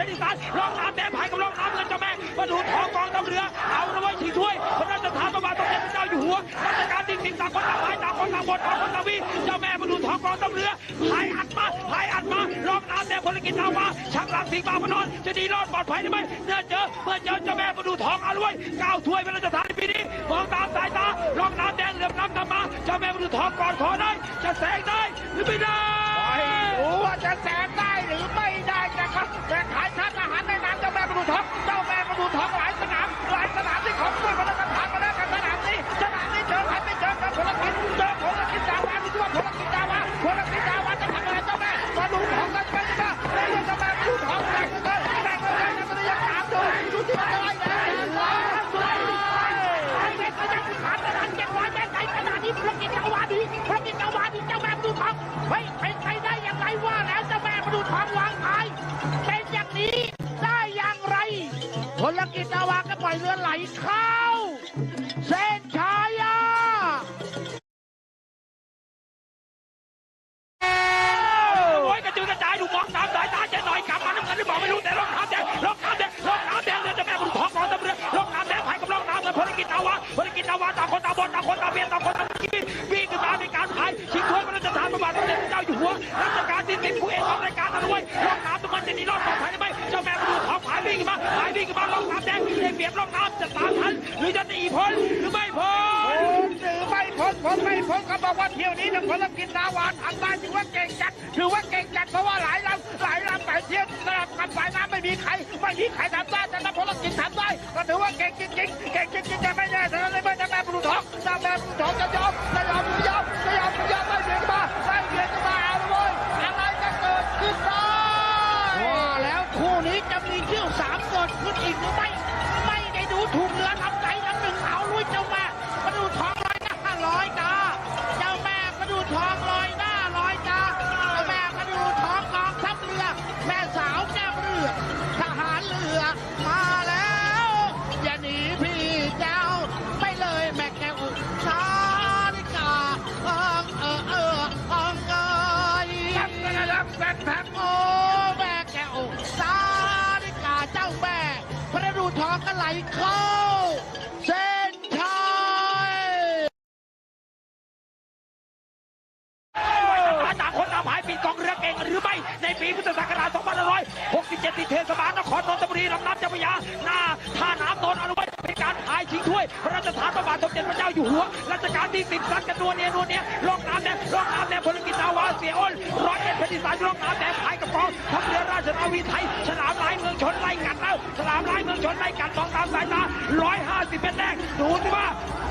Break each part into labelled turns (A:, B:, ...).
A: เพชรอีสานรองน้ำแดงไผ่กับรองน้ำเงินเจ้าแม่มาดูทองกองทัพเรือ เอาละไว้ยชิงถ้วยพระราชทานพระบาทสมเด็จพระเจ้าอยู่หัวรัชกาลที่สิบต่างคนต่างหายต่างคนต่างบนต่างคนต่างวิเจ้าแม่มาดูทองกองทัพเรือพายอัดมาพายอัดมาร่องน้ำแดงพลกิจนาวาชักหลังสิงห์บางพนนจะดีรอดปลอดภัยหรือไม่เมื่อเจอเมื่อเจอเจ้าแม่มาดูทองเอาละไว้ยก้าวถ้วยพระราชทานในปีนี้มองตามสายตาร่องน้ำแดงเหลือบน้ำกลับมาเจ้าแม่มาดูทองก่อนขอได้จะแซงได้หรือไม่ได้
B: จะแสงได้หรือไม่ได้นะครับแต่ขายชาติอาหารใน พลกิจนาวาก็ปล่อยเรือไหลเข้า เส้น
A: ไม่พ้นไม่พ้นก็บอกว่าเที่
B: ยวนี้นะพลกิจนาวานทำได้ถือว่าเก่งจัดถือว่าเก่งจัดเพราะว่าหลายลำหลายลำแต่เที่ยวสลับกันสายน้ำไม่มีใครไม่มีใครทำได้แต่ถ้าพลกิจทำได้ก็ถือว่าเก่งจริงๆเก่งจริงๆจะไม่แน่แต่เลยไม่แม่ เข้าเส้นชัย
A: ต่างคนต่างหายปีกองเรือเก่งหรือไม่ ในปีพุทธศักราช2567ที่เทศบาลนครนนทบุรีลำน้ำเจ้าพระยาหน้าท่าน้ำโดนอนุวัยเป็นการหายชิงถ้วยพระราชทานพระบาทสมเด็จพระเจ้าอยู่หัวรัชกาลที่10สันกันนัวเนียนัวเนียร่องน้ำแดงร่องน้ำ เอ็อีสานร่องน้ำแดงหายกับกองทัพเรือราชนาวีไทยฉลามลายเมืองชนไล่กัดแล้วฉลามลายเมืองชนไล่กัดมองตามสายตา150เป็นแรกดูสิว่า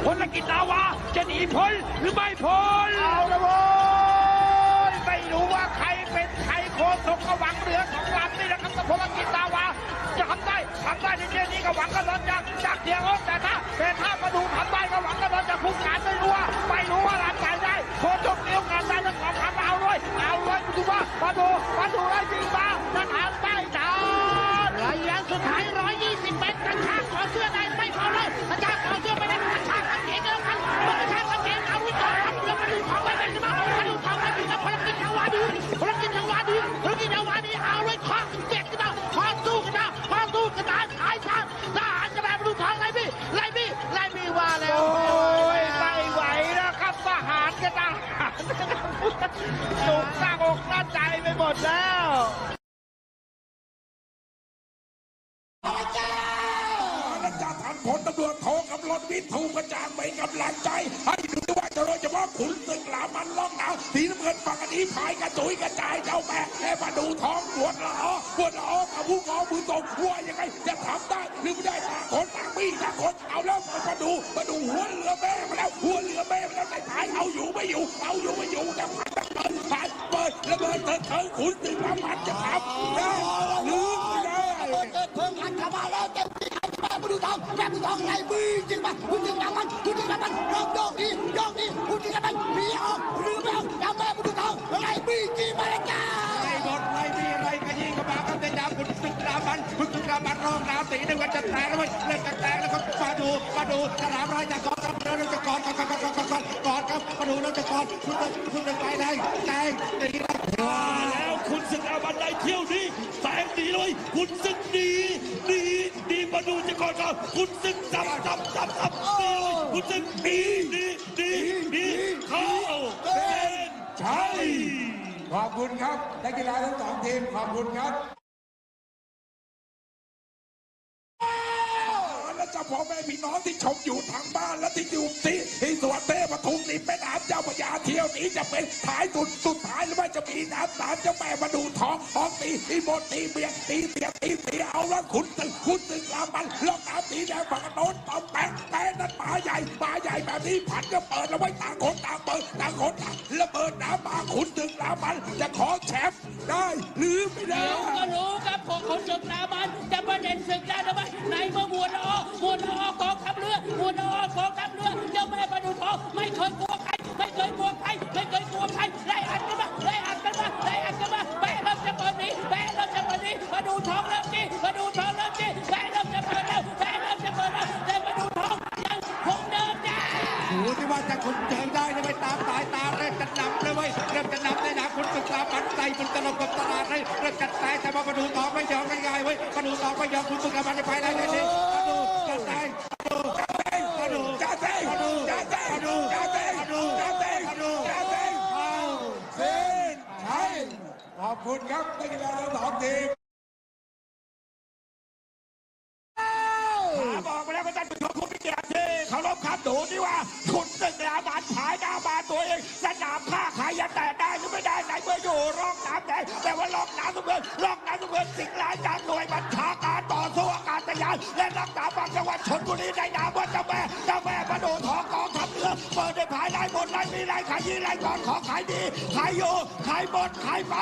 A: พลกิจนาวาจะหนีพ้นหรือไม่พ้น
B: เอาละโว้ยไม่รู้ว่าใครเป็นใครโคศกก็หวังเรือของลำนี่นะครับพลกิจดาวาจะทำได้ทำได้ในเที่ยวนี้ก็หวังกันรอนจากจากเดียวแต่ถ้าแต่ถ้ามาดูทำได้ก็หวังกันรอนจากผู้การไม่รู้ว่าไม่รู้ว่าลำไหนได้โคศกเดียวกันได้ทั้งสองคำเอาเลยเอาเลยดูว่า จดาวาดีเอาเลยขอเจ็ดกันนะขอสู้กันนะขอสู้กันนะขายทางทหารจะแบบมาดูทางไล่พี่ไล่พี่ไล่พี่ว่าแล้ว โอ้ยไม่ไหวแล้วครับทหารกันทหารจุกหน้าอกหน้าใจไปหมดแล้ว
C: และจะทำผลตำรวจโทกำลังวิถูกระจางไปกำลังใจ ให้ดูว่าจะโดยเฉพาะขุนศึกหลามันล่องหนาวสีน้ำเงินฝั่งอันนี้พายกระจุยกระจายเจ้าแม่แค่มาดูท้อง ปวดละออปวดละออกับผู้กองมือตรงว่ายังไงจะทำได้หรือไม่ได้ต่างคนต่างมีต่างคนเอาแล้วมาดูมาดูหัวเรือแม่มาแล้วหัวเรือแม่มาแล้วในพายเอาอยู่ไม่อยู่ เอาอยู่ไม่อยู่แต่ผ่านเปิดผ่านเปิดระเบิดเถิดเถิงขุนศึกหลามันจะทำได้หรือไม่ได้
D: เกิดเพลิงพันเข้ามาแล้วเต็มที่ให้แม่มาดูทองแม่มาดูทองไล่บีจริงปะคุณจริงแล้วมันคุณจริงแล้วมันโยกโยกดีโยกดีคุณจริงแล้วมันมีออกหรือไม่ออกแล้วแม่มาดูทองไล่บีจริงม
E: คุณศึกดามันรองดาวตีในวันจะแตกแล้วเว้ยเล่นแตกแล้วครับมาดูมาดูสนามร้อยจากกองครับเรือจะกองกอนกอนกอนกอนกอนกอนครับมาดูแล้วจะกอนคุณคุณคุณไปแรงแรงตีแล้ว
A: แล้วคุณศึกอาบั
F: นไดเที่ยวนี้แสงดีเลยคุณศึกดีดีดีมาดูจะกอนครับคุณศึกจับจับจับจับดีเลยคุณศึกดีดีดีดีเข้าเส้นชัย
C: ขอบคุณครับนักกีฬาทั้งสองทีมขอบคุณครับและเจ้า พ่อแม่พี่น้องที่ชมอยู่ทางบ้านและที่อยู่ที่ที่สวนเทพปทุมนี่แม่น้ำเจ้าพระยาเที่ยวนี้จะเป็นท้ายสุดสุดท้ายหรือไม่จะมีน้ำสามเจ้าแม่มาดูท้องท้องตีตีบดตีเบียตีเสียตีเสียเอาแล้วขุนตึงขุนตึงลามันลอกน้ำตีแดงฝั่งโน้นตอมแปะแปะนั้นป่าใหญ่ป่าใหญ่แบบนี้ผันก็เปิดแล้วไว้ต่างคนต่างเปิดต่างคนต่างระเบิดน้ำมาขุนตึงลามันจะขอแชมป์ได้หรือไม่ได้
G: ก็รู้ ครับพวกคนศึกราบันจะประเด็นศึกได้หรือไม่ในเมื่อมวลอมวลอกองทัพเรือมวลอกอง ดูที่ว่าจะคุ
E: มเชิงได้เลยไปตามสายตาเริ่มจะนำเลยเว้ยเริ่มจะนำในหนาคุณศึกษาปันใจมันตลบกับตลาดเลยเริ่มจัดสายแต่ว่าประดูทองไม่ยอมง่ายๆเว้ยประดูทองไม่ยอมคุณศึกษาปันไปแล้วเลยนี่ประดูจัดสายประดูประดู
C: จ้าเต้ง
E: ประดู
C: จ้าเต้ง
E: ประดู
C: จ้าเต้ง
E: ประดู
C: จ้าเต้ง
E: ประดู
C: จ้าเต้ง
E: เอา
C: เส้นชัยขอบคุณครับนักกีฬาทั้งสองทีม
A: องสนามข้าขายยาแต่ได้หรือไม่ได้ไหนเมื่ออยู่ร่องน้ำแดงแต่ว่าร่องน้ำทุกเมืองร่องน้ำทุกเมืองสิ่งร้ายจากหน่วยบัญชาการต่อสู้อากาศยานและรักษาฝั่งจังหวัดชนบุรีในนามว่าเจ้าแม่เจ้าแม่ประดูทองกองทัพเรือเปิดในภายในบนไรมีไรขายยี่ไรก่อนของขายดีขายอยู่ขายหมดขายไป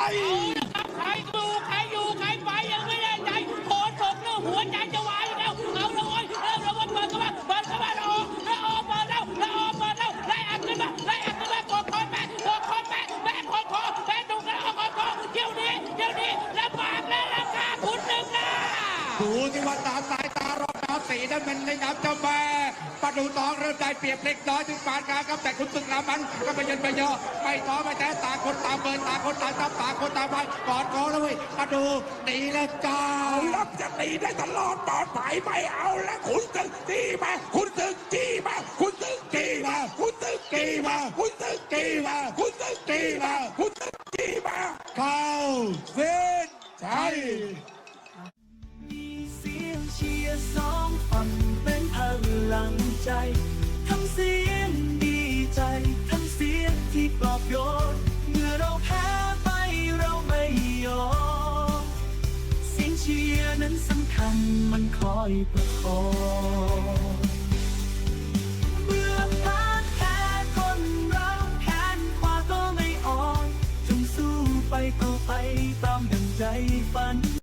G: ตาม
E: สายตารอบน้ำสีนั้นเป็นในน้ำเจ้าแม่ปะดูทองเริ่มได้เปรียบเล็กน้อยถึงปานกลางครับแต่คุณตึกรามันก็ไปเยินไปเยอไม่ท้อไม่แท้ต่างคนต่างเบินต่างคนต่างจับต่างคนต่างไปกอดคอแล้วเว้ยปะดูหนีแล้วจ้า
C: รับจะตีได้ตลอดปลอดภัยไม่เอาแล้วคุณตึกจี้มาคุณตึกจี้มาคุณตึกจี้มาคุณตึกจี้มาคุณตึกจี้มาคุณตึกจี้มาคุณตึกจี้มา
E: เข้า
C: เส้นชัย
H: มีเสีย ชียร์สองฝั่งเป็นพลังใจทั้เสียงดีใจ ทั้เสียงที่ปลอบโยนเมื่อเราแพ้ไปเราไม่ยอมเสียงเชียร์นั้นสำคัญมันคอยประคองไปต่อไปตามดังใจฝัน